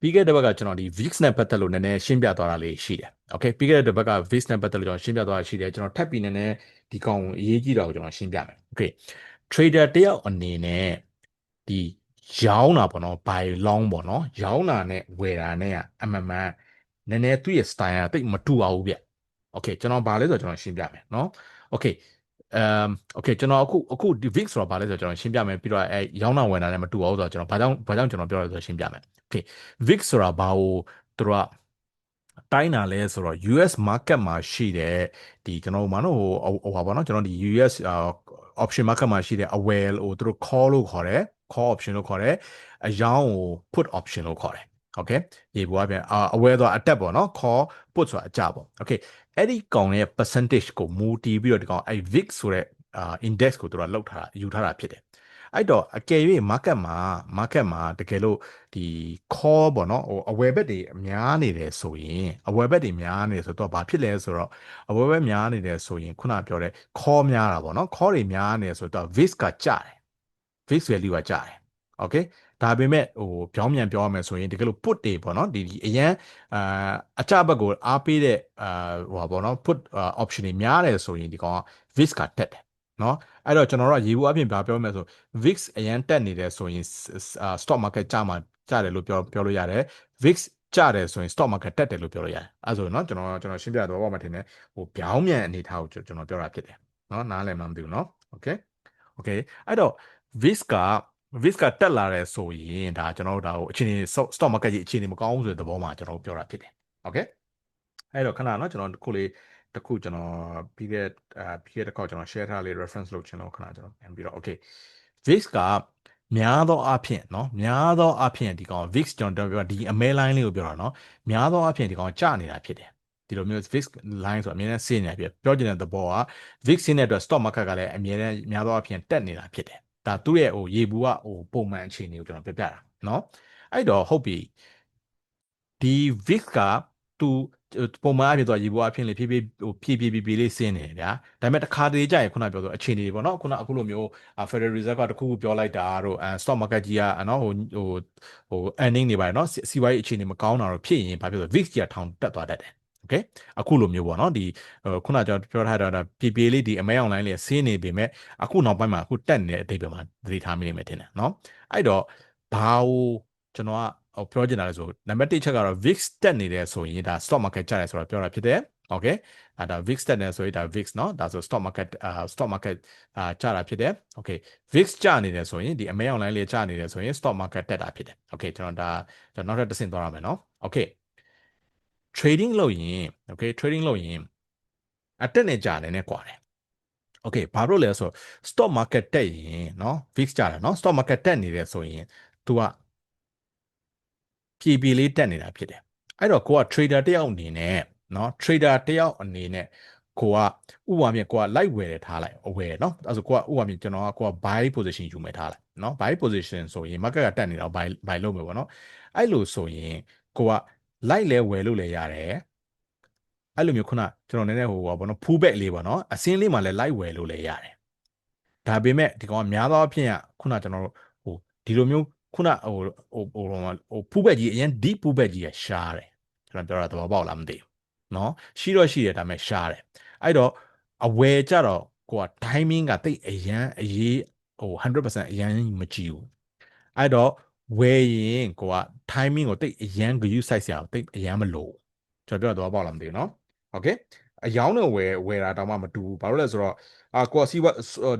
ပြီးခဲ့တဲ့ဘက်ကကျွန်တော်ဒီ VIX နဲ့ပတ်သက်လို့နည်းနည်းရှင်းပြသွားတာလေးရှိတယ်။ Okay ပြီးခဲ့တဲ့ဘက်က VIX နဲ့ပတ်သက်လို့ကျွန်တော်ရှင်းပြသွားတာရှိတယ်ကျွန်တော်ထပ်ပြီးနည်းနည်းဒီကောင်အရေးကြီးတာကိုကျွန်တော်ရှင်းပြမယ်။ Okay trader တယောက်အနေနဲ့ဒီရောင်းတာပေါ့နော် buy long ပေါ့နော်ရောင်းတာနဲ့ဝယ်တာနဲ့ကအမှန်မှန်နည်းနည်းသူ့ရဲ့ style ကတိတ်မတူအောင်ဘူးဗျ။ Okay ကျွန်တော်ဗာလဲဆိုတော့ကျွန်တော်ရှင်းပြမယ်နော်။ Okay um okay ကျွန်တော်အခုအခုဒီ VIX ဆိုတာဘာလဲဆိုတော့ကျွန်တော်ရှင်းပြမယ်ပြီးတော့အဲရောင်းနှောင်းဝင်တာလည်းမတူအောင်ဆိုတော့ကျွန်တော်ဘာကြောင့်ဘာကြောင့်ကျွန်တော်ပြောရလဲဆိုတော့ရှင်းပြမယ် okay VIX ဆိုတာဘာကိုသူတို့ကတိုင်းတာလဲဆိုတော့ US market မှာရှိတဲ့ဒီကျွန်တော်မှတော့ဟိုဟာပေါ့နော်ကျွန်တော်ဒီ US option market မှာရှိတဲ့ aware ဟိုသူတို့ call လို့ခေါ်တယ် call option လို့ခေါ်တယ်အယောင်းကို put option လို့ခေါ်တယ် okay ဒီဘွားပြန် aware ဆိုတာအတက်ပေါ့နော် call put ဆိုတာအကြပေါ့ okay အဲ့ဒီကောင်ရဲ့ percentage ကိုမူတည်ပြီးတော့ဒီကောင်အဲ့ VIX ဆိုတဲ့ index ကိုသူတို့လောက်ထားတာယူထားတာဖြစ်တယ်အဲ့တော့အကယ်၍ market မှာ market မှာတကယ်လို့ဒီ call ပေါ့နော်ဟိုအဝယ်ဘက်တွေများနေတယ်ဆိုရင်အဝယ်ဘက်တွေများနေဆိုတော့ဘာဖြစ်လဲဆိုတော့အဝယ်ဘက်များနေတယ်ဆိုရင်ခုနပြောတဲ့ call များတာပေါ့နော် call တွေများနေဆိုတော့ VIX ကကျတယ် VIX value ကကျတယ် okay ဒါပေမဲ့ဟိုပြောင်းပြန်ပြောရမယ်ဆိုရင်တကယ်လို့ put တွေပေါ့နော်ဒီဒီအရန်အာအကြဘက်ကိုအားပေးတဲ့အာဟိုပေါ့နော် put option တွေများတယ်ဆိုရင်ဒီကောင်က VIX ကတက်တယ်နော်အဲ့တော့ကျွန်တော်တို့ရေဘူးအပြင်ပြောမယ်ဆို VIX အရန်တက်နေတယ်ဆိုရင် stock market ကျမှာကျတယ်လို့ပြောပြောလို့ရတယ် VIX ကျတယ်ဆိုရင် stock market တက်တယ်လို့ပြောလို့ရတယ်အဲဆိုတော့ကျွန်တော်ကျွန်တော်ရှင်းပြတော့ဘာမှထင်တယ်ဟိုပြောင်းမြန်အနေထားကိုကျွန်တော်ပြောတာဖြစ်တယ်နော်နားလည်မှမသိဘူးနော် okay okay အဲ့တော့ VIX က VIX ကတက်လာတယ်ဆိုရင်ဒါကျွန်တော်တို့ဒါကိုအခြေအနေ stock market ကြီးအခြေအနေမကောင်းဘူးဆိုတဲ့သဘောမှာကျွန်တော်တို့ပြောတာဖြစ်တယ် okay အဲ့တော့ခဏเนาะကျွန်တော်ခုလေးတခုကျွန်တော်ပြီးခဲ့အာပြီးခဲ့တစ်ခေါက်ကျွန်တော် share ထားလေး reference လုပ်ချင်လို့ခဏကျွန်တော်ပြန်ပြီးတော့ okay VIX ကများသောအားဖြင့်เนาะများသောအားဖြင့်ဒီကောင် VIX ကျွန်တော်ပြောဒီအမဲ line လေးကိုပြောတာเนาะများသောအားဖြင့်ဒီကောင်ကျနေတာဖြစ်တယ်ဒီလိုမျိုး VIX line ဆိုအမြဲတမ်းဆင်းနေတာဖြစ်ပြောချင်တဲ့သဘောက VIX ဆင်းတဲ့အတွက် stock market ကလည်းအမြဲတမ်းများသောအားဖြင့်တက်နေတာဖြစ်တယ် ဒါသူ့ရဲ့ဟိုရေဘူးကဟိုပုံမှန်အခြေအနေကိုကျွန်တော်ပြပြတာเนาะအဲ့တော့ဟုတ်ပြီဒီ VIX ကသူပုံမှန်အဖြစ်တော့ရေပေါ်အဖြစ်လေဖြည်းဖြည်းဟိုဖြည်းဖြည်းဖြည်းဖြည်းလေးဆင်းနေတယ်ဗျာဒါပေမဲ့တစ်ခါတလေကြာရင်ခုနပြောဆိုအခြေအနေတွေပေါ့နော်ခုနအခုလိုမျိုး Federal Reserve ကတခုခုပြောလိုက်တာတို့အဲ stock market ကြီးကနော်ဟိုဟိုဟို earning တွေပါတယ်နော်စီးပွားရေးအခြေအနေမကောင်းတာတော့ဖြစ်ရင်ဘာဖြစ်လဲ VIX ကြီးကထောင်တက်သွားတတ်တယ် okay အခုလိုမျိုးပေါ့နော်ဒီခုနကျွန်တော်ပြောထားတာပြေပြေလေးဒီအမဲ online လေးဆင်းနေပေမဲ့အခုနောက်ပိုင်းမှာအခုတက်နေတဲ့အတိတ်ပဲမှာသတိထားမိနေမယ်ထင်တယ်နော်အဲ့တော့ဘာကိုကျွန်တော်ကဟိုပြောချင်တာလဲဆိုနံပါတ်1ချက်ကတော့ VIX တက်နေတယ်ဆိုရင်ဒါ stock market ကျတယ်ဆိုတော့ပြောတာဖြစ်တယ် okay အဲဒါ VIX တက်နေဆိုရင်ဒါ VIX เนาะဒါဆို stock market အာ stock market အာကျတာဖြစ်တယ် okay VIX ကျနေတယ်ဆိုရင်ဒီအမဲ online လေးကျနေတယ်ဆိုရင် stock market တက်တာဖြစ်တယ် okay ကျွန်တော်ဒါကျွန်တော်နောက်ထပ်တစ်ဆင့်သွားရမယ်เนาะ okay trading လုပ်ရင် okay trading လုပ်ရင်အတက်နဲ့ကြာတယ်နဲ့ကွာတယ် okay ဘာလို့လဲဆိုတော့ stock market တက်ရင်เนาะ VIX ကျတယ်เนาะ stock market တက်နေတယ်ဆိုရင် तू ကဖြည်းဖြည်းလေးတက်နေတာဖြစ်တယ်အဲ့တော့ကိုက trader တယောက်အနေနဲ့เนาะ trader တယောက်အနေနဲ့ကိုကဥပမာမြင်ကိုက light ဝယ်တယ်ထားလိုက်အဝယ်เนาะအဲ့ဆိုကိုကဥပမာမြင်ကျွန်တော်ကကိုက buy position ယူမယ်ထားလိုက်เนาะ buy position ဆိုရင် market ကတက်နေတာ buy buy လုပ်မယ်ပေါ့เนาะအဲ့လိုဆိုရင်ကိုက လိုက်လဲဝယ်လို့လည်းရတယ်အဲ့လိုမျိုးခုနကျွန်တော်နည်းနည်းဟိုဘောနော်ဖူးဘက်လေးပေါ့နော်အစင်းလေးမှာလည်းလိုက်ဝယ်လို့လည်းရတယ်ဒါပေမဲ့ဒီကောင်ကများသောအားဖြင့်ကခုနကျွန်တော်တို့ဟိုဒီလိုမျိုးခုနဟိုဟိုဟိုဟိုဖူးဘက်ကြီးအရင် deep ဖူးဘက်ကြီးကရှားတယ်ကျွန်တော်ပြောတာသဘောပေါက်လားမသိဘူးနော်ရှိတော့ရှိတယ်ဒါပေမဲ့ရှားတယ်အဲ့တော့အဝယ်ကြတော့ကိုက timing ကတိတ်အရန်အရေးဟို100%အရန်မကြည့်ဘူးအဲ့တော့ ဝယ်ရင်ကိုက timing ကိုတိတ်အရန်ဂရုစိုက်စရာတိတ်အရန်မလိုကျွန်တော်ပြောတော့ပေါက်လားမသိဘူးเนาะโอเคအယောင်းနဲ့ဝယ်ဝယ်တာတောင်မှမတူဘူးဘာလို့လဲဆိုတော့အာကိုစီဝ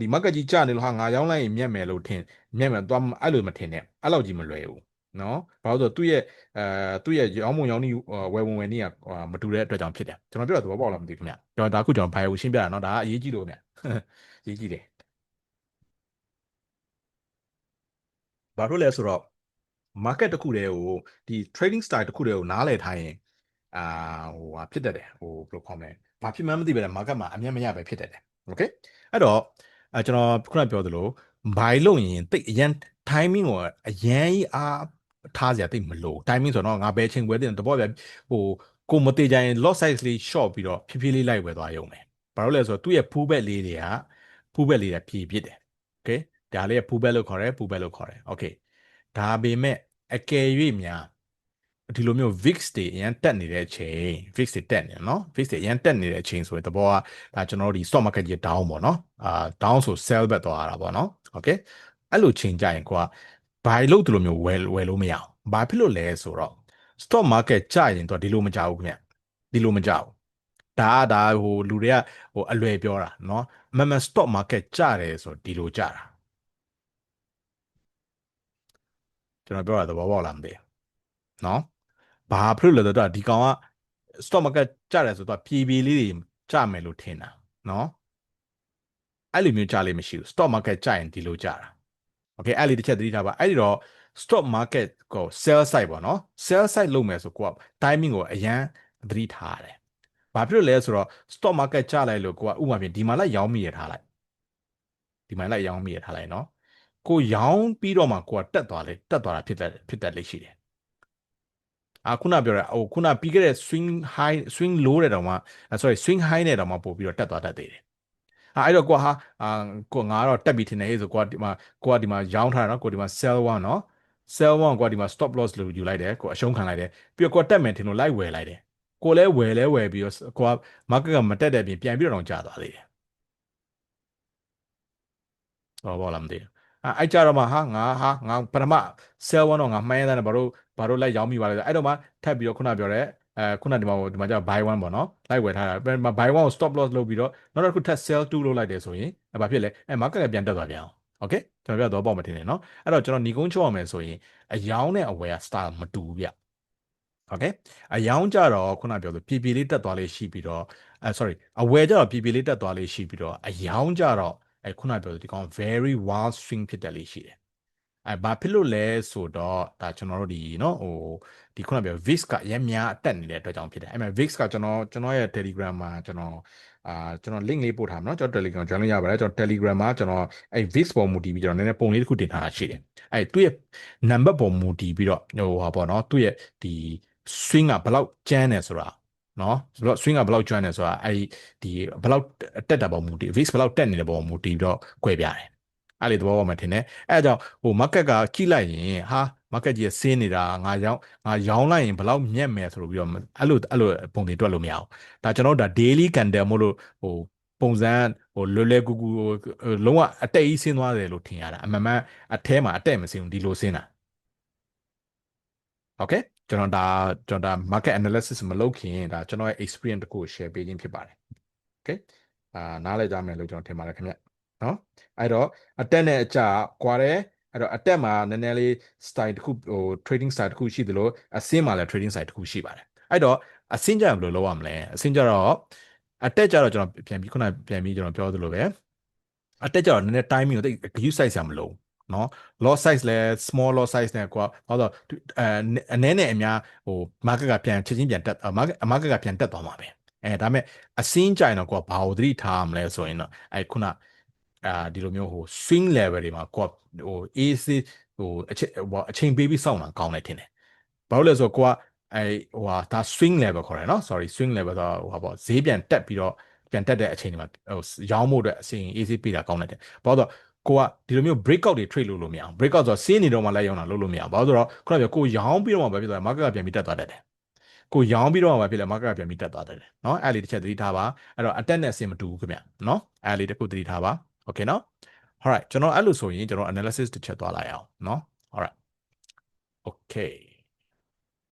ဒီ market ကြီးကျနေလို့ဟာငါရောင်းလိုက်ရင်မြတ်မယ်လို့ထင်မြတ်မယ်သွားအဲ့လိုမထင်နဲ့အဲ့လောက်ကြီးမလွယ်ဘူးနော်ဘာလို့ဆိုတော့သူ့ရဲ့အဲသူ့ရဲ့ရောင်းမုံရောင်းနီးဝယ်ဝင်ဝင်နီးကမတူတဲ့အတွက်ကြောင့်ဖြစ်တယ်ကျွန်တော်ပြောတာသဘောပေါက်လားမသိဘူးခင်ဗျကျွန်တော်ဒါခုကျွန်တော်ဘိုင်ကိုရှင်းပြတာနော်ဒါကအရေးကြီးလို့ခင်ဗျအရေးကြီးတယ်ဘာလို့လဲဆိုတော့ market တစ်ခုတည်းကိုဒီ trading style တစ်ခုတည်းကိုနားလည်ထားရင်အာဟိုဟာဖြစ်တတ်တယ်ဟိုဘယ်လိုခေါ်မလဲဘာဖြစ်မှန်းမသိပဲ market မှာအမြတ်မရပဲဖြစ်တတ်တယ် okay အဲ့တော့အဲကျွန်တော်ခုနပြောသလို buy လုပ်ရင်တိတ်အရန် timing ကိုအရန်ကြီးအားထားစရာတိတ်မလို timing ဆိုတော့ငါဘယ်ချိန်ဝယ်တဲ့တဘောပြဟိုကိုမတေကြရင် lot size လေး short ပြီးတော့ဖြည်းဖြည်းလေးလိုက်ဝယ်သွားရုံပဲဘာလို့လဲဆိုတော့သူ့ရဲ့ pull back လေးတွေက pull back လေးတွေဖြည့်ပြစ်တယ် okay ဒါလေးက pull back လို့ခေါ်တယ် pull back လို့ခေါ်တယ် okay ဒါပေမဲ့ အကယ်၍များဒီလိုမျိုး VIX တွေအရင်တက်နေတဲ့အချိန် VIX တွေတက်နေတယ်နော် VIX တွေအရင်တက်နေတဲ့အချိန်ဆိုရင်တဘောကဒါကျွန်တော်တို့ဒီ stock market ကြီး down ပေါ့နော်အာ down ဆို sell ဘက်သွားတာပေါ့နော် okay အဲ့လိုချိန်ကြရင်ကိုက buy လို့ဒီလိုမျိုးဝယ်ဝယ်လို့မရအောင်ဘာဖြစ်လို့လဲဆိုတော့ stock market ကျရင်တော့ဒီလိုမကြဘူးခင်ဗျဒီလိုမကြဘူးဒါကဒါဟိုလူတွေကဟိုအလွယ်ပြောတာနော်မမ stock market ကျတယ်ဆိုဒီလိုကြတာ ကျွန်တော်ပြောတာသဘောပေါက်လားမသိဘူးနော်ဘာဖြစ်လို့လဲဆိုတော့ဒီကောင်က stock market ကျတယ်ဆိုတော့ပြေပြေလေးတွေကျမယ်လို့ထင်တာနော်အဲ့လိုမျိုးကျလေးမရှိဘူး stock market ကျရင်ဒီလိုကျတာ okay အဲ့လေးတစ်ချက်သတိထားပါအဲ့ဒီတော့ stock market ကို sell side ပေါ့နော် sell side လုပ်မယ်ဆိုကိုက timing ကိုအရန်သတိထားရတယ်ဘာဖြစ်လို့လဲဆိုတော့ stock market ကျလိုက်လို့ကိုကဥပမာပြင်ဒီမှာလိုက်ရောင်းမိရထားလိုက်ဒီမှာလိုက်ရောင်းမိရထားလိုက်နော် ကိုရောင်းပြီးတော့မှကိုကတက်သွားလေတက်သွားတာဖြစ်တတ်ဖြစ်တတ်လိမ့်ရှိတယ်။အာခုနပြောရဟိုခုနပြီးခဲ့တဲ့ swing high swing low တဲ့တောင်မှ sorry swing high နဲ့တောင်မှပို့ပြီးတော့တက်သွားတတ်သေးတယ်။အဲ့တော့ကိုဟာအာကိုငါတော့တက်ပြီးထင်နေဟေ့ဆိုကိုကဒီမှာကိုကဒီမှာရောင်းထားတာနော်ကိုဒီမှာ sell one နော် sell one ကိုဒီမှာ stop loss လို့ယူလိုက်တယ်ကိုအရှုံးခံလိုက်တယ်ပြီးတော့ကိုတက်မယ်ထင်လို့လိုက်ဝယ်လိုက်တယ်ကိုလည်းဝယ်လဲဝယ်ပြီးတော့ကိုက market ကမတက်တဲ့ပြင်ပြန်ပြီးတော့ကျသွားသေးတယ်ဟောဘောလားမသိဘူး အဲ့အဲ့ကြတော့မှဟာငါဟာငါပထမ sell one တော့ငါမှန်းရတဲ့ဘာလို့ဘာလို့လိုက်ရောင်းမိပါလဲအဲ့တော့မှထပ်ပြီးတော့ခုနပြောတဲ့အဲခုနဒီမှာဒီမှာကျ buy one ပေါ့နော်လိုက်ဝယ်ထားတာ buy one ကို stop loss လုပ်ပြီးတော့နောက်တစ်ခုထပ် sell two လုပ်လိုက်တယ်ဆိုရင်အဲဘာဖြစ်လဲအဲ market ကပြန်တက်သွားပြန်အောင် okay ကျွန်တော်ပြတော့ပေါ့မတင်နဲ့เนาะအဲ့တော့ကျွန်တော်ညီကုန်းချုပ်အောင်မယ်ဆိုရင်အယောင်းနဲ့အဝယ်က style မတူဘူးဗျ okay အယောင်းကြတော့ခုနပြောလို့ပြည်ပြည်လေးတက်သွားလေးရှိပြီးတော့အဲ sorry အဝယ်ကြတော့ပြည်ပြည်လေးတက်သွားလေးရှိပြီးတော့အယောင်းကြတော့ အဲခုနပြောလို့ဒီကောင် very wild swing ဖြစ်တယ်လေးရှိတယ်အဲဘာဖြစ်လို့လဲဆိုတော့ဒါကျွန်တော်တို့ဒီเนาะဟိုဒီခုနပြော VIX ကအရင်များအတက်နေတဲ့အတွက်ကြောင့်ဖြစ်တယ်အဲ့မဲ့ VIX ကကျွန်တော်ကျွန်တော်ရဲ့ Telegram မှာကျွန်တော်အာကျွန်တော် link လေးပို့ထားမှာเนาะကျွန်တော် Telegram join လို့ရပါတယ်ကျွန်တော် Telegram မှာကျွန်တော်အဲ့ VIX ပေါ်မူတည်ပြီးကျွန်တော်နည်းနည်းပုံလေးတစ်ခုတင်ထားတာရှိတယ်အဲ့သူ့ရဲ့ number ပေါ်မူတည်ပြီးတော့ဟိုဟာပေါ့เนาะသူ့ရဲ့ဒီ swing ကဘယ်လောက်ကျန်းတယ်ဆိုတာ နော်ဆိုတော့ swing ကဘယ်လောက်ကျွမ်းလဲဆိုတာအဲ့ဒီဘယ်လောက်တက်တာပေါ်မူတည် risk ဘယ်လောက်တက်နေတဲ့ပေါ်မူတည်ပြီးတော့꿰ပြတယ်အဲ့လေသဘောပေါက်မှထင်တယ်အဲ့ကြောင့်ဟို market ကကြိလိုက်ရင်ဟာ market ကြီးဆင်းနေတာငါရောင်းငါရောင်းလိုက်ရင်ဘယ်လောက်မြက်မယ်ဆိုလို့ပြီးတော့အဲ့လိုအဲ့လိုပုံတွေတွက်လို့မရအောင်ဒါကျွန်တော်တို့ဒါ daily candle မို့လို့ဟိုပုံစံဟိုလွယ်လွယ်ကူကူလုံးဝအတက်ကြီးဆင်းသွားတယ်လို့ထင်ရတာအမှန်မှန်အแทးမှာအတက်မဆင်းဘူးဒီလိုဆင်းတာ okay ကျွန်တော်ဒါကျွန်တော်ဒါ market analysis မလုပ်ခင်ဒါကျွန်တော်ရဲ့ experience တခုကို share ပေးခြင်းဖြစ်ပါတယ် okay အာနားလည်ကြမယ်လို့ကျွန်တော်ထင်ပါတယ်ခင်ဗျနော်အဲ့တော့အတက်နဲ့အကျကွာတယ်အဲ့တော့အတက်မှာနည်းနည်းလေး style တခုဟို trading style တခုရှိသလိုအဆင်းမှာလည်း trading style တခုရှိပါတယ်အဲ့တော့အဆင်းကြဘယ်လိုလုပ်ရမလဲအဆင်းကြတော့အတက်ကြတော့ကျွန်တော်ပြန်ပြီးခုနပြန်ပြီးကျွန်တော်ပြောသလိုပဲအတက်ကြတော့နည်းနည်း timing ကိုတိတ် use size ဆရာမလို့ နော် lot size လဲ small lot size နဲ့ကွာဟောတော့အဲအနည်းနဲ့အများဟို market ကပြန်ချက်ချင်းပြန်တက် market market ကပြန်တက်သွားမှာပဲအဲဒါမဲ့အစင်းကြိုင်တော့ကွာဘာကိုသတိထားမလဲဆိုရင်တော့အဲခုနအာဒီလိုမျိုးဟို swing level တွေမှာကွာဟို AC ဟိုအချိန်ဟိုအချိန်ပေးပြီးစောင့်တာကောင်းတယ်ထင်တယ်ဘာလို့လဲဆိုတော့ကွာအဲဟိုဟာဒါ swing level ခေါ်တယ်နော် sorry swing level တော့ဟိုဟာပေါ့ဈေးပြန်တက်ပြီးတော့ပြန်တက်တဲ့အချိန်တွေမှာဟိုရောင်းဖို့အတွက်အချိန် AC ပေးတာကောင်းတယ်ဘာလို့ ကိုကဒီလိုမျိုး breakout တွေ trade လုပ်လို့မရအောင် breakout ဆိုတော့စီးနေတော့မှလိုက်ရောင်းတာလုပ်လို့မရအောင်ဘာလို့ဆိုတော့ခုနကပြောကိုရောင်းပြီးတော့မှပဲဖြစ်သွားတယ် market ကပြန်ပြီးတက်သွားတတ်တယ်ကိုရောင်းပြီးတော့မှဖြစ်လဲ market ကပြန်ပြီးတက်သွားတတ်တယ်เนาะအဲ့လေးတစ်ချက်သတိထားပါအဲ့တော့ attack နဲ့အဆင်မတူဘူးခင်ဗျเนาะအဲ့လေးတစ်ခုသတိထားပါ okay เนาะ alright ကျွန်တော်အဲ့လိုဆိုရင်ကျွန်တော် analysis တစ်ချက်သွားလိုက်အောင်เนาะ alright okay